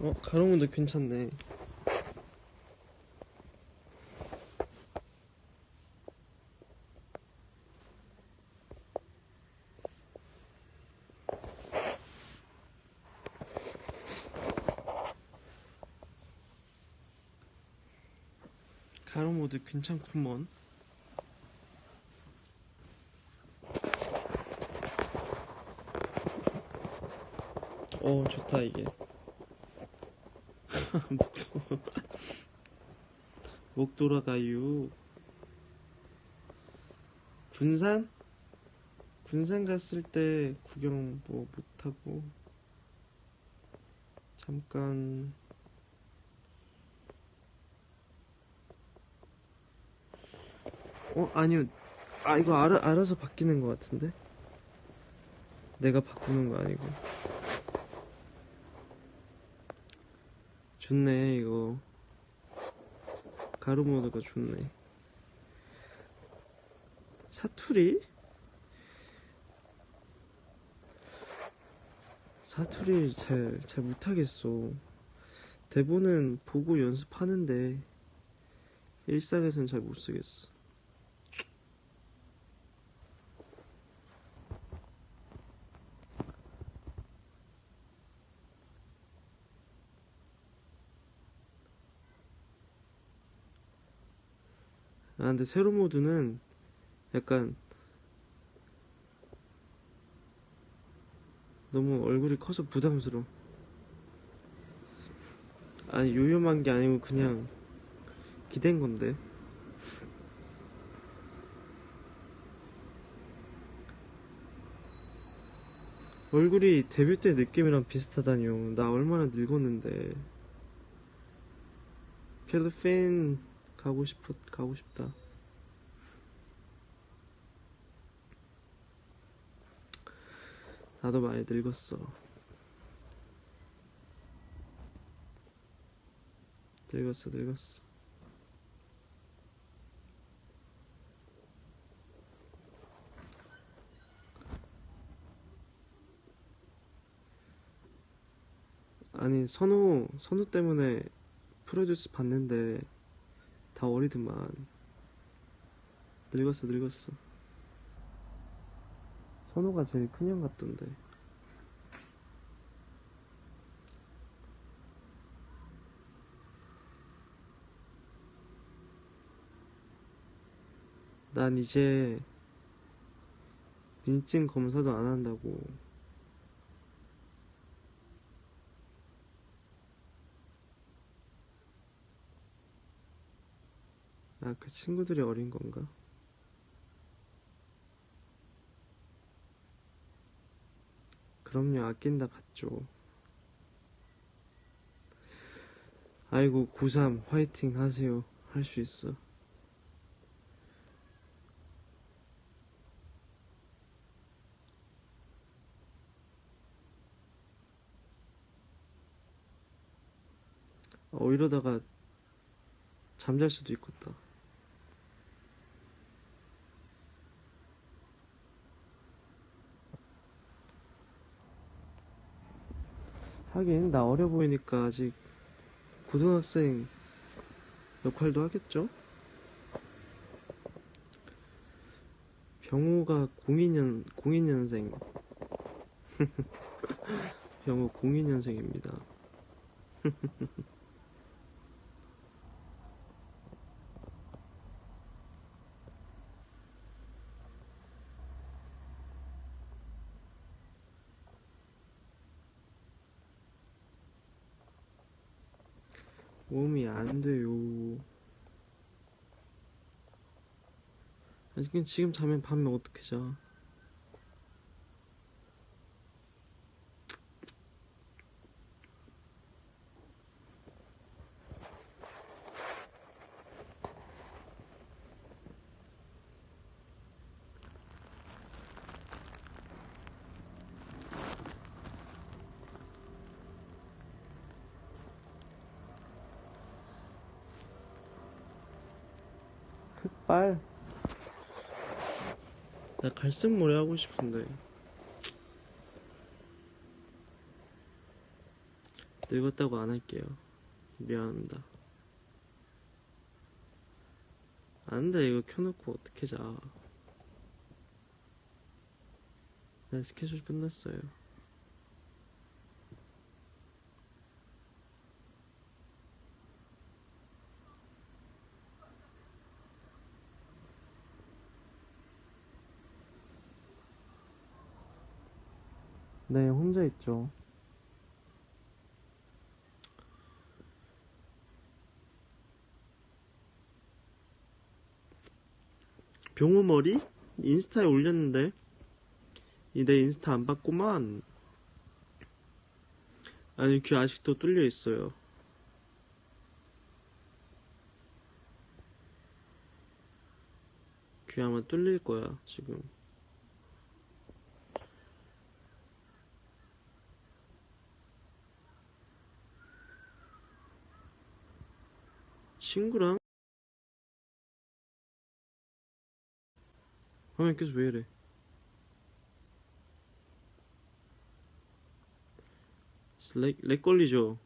어, 가로문도 괜찮네. 가로 모드 괜찮구먼. 어, 좋다, 이게. 목 돌아가요. 군산? 군산 갔을 때 구경 뭐 못하고, 잠깐, 어, 아니요. 아, 이거 알아, 알아서 바뀌는 것 같은데? 내가 바꾸는 거 아니고. 좋네, 이거. 가로 모드가 좋네. 사투리? 사투리를 잘, 잘 못하겠어. 대본은 보고 연습하는데, 일상에선 잘 못 쓰겠어. 아, 근데 세로 모드는 약간 너무 얼굴이 커서 부담스러워. 아니, 요염한 게 아니고 그냥 기댄 건데. 얼굴이 데뷔 때 느낌이랑 비슷하다뇨. 나 얼마나 늙었는데. 필리핀 가고 싶어, 가고 싶다. 나도 많이 늙었어. 늙었어, 늙었어. 아니, 선호, 선호 때문에 프로듀스 봤는데 다 어리더만. 늙었어, 늙었어. 선호가 제일 큰 형 같던데. 난 이제 민증 검사도 안 한다고. 아, 그 친구들이 어린 건가? 그럼요, 아낀다 봤죠. 아이고, 고3 화이팅 하세요. 할 수 있어. 어, 이러다가 잠잘 수도 있겠다. 하긴 나 어려 보이니까 아직 고등학생 역할도 하겠죠? 병호가 02년 02년생 병호 02년생입니다. 몸이 안 돼요. 아직 지금 자면 밤에 어떻게 자? 흑발. 나 갈색 머리 하고 싶은데. 늙었다고 안 할게요. 미안합니다. 안 돼, 이거 켜놓고 어떻게 자. 나 스케줄 끝났어요. 네, 혼자 있죠. 병어머리? 인스타에 올렸는데 이 내 인스타 안 봤구만 아니 귀 아직도 뚫려 있어요 귀 아마 뚫릴 거야 지금 친구랑? 화면 계속 왜 이래? 렉, 렉 걸리죠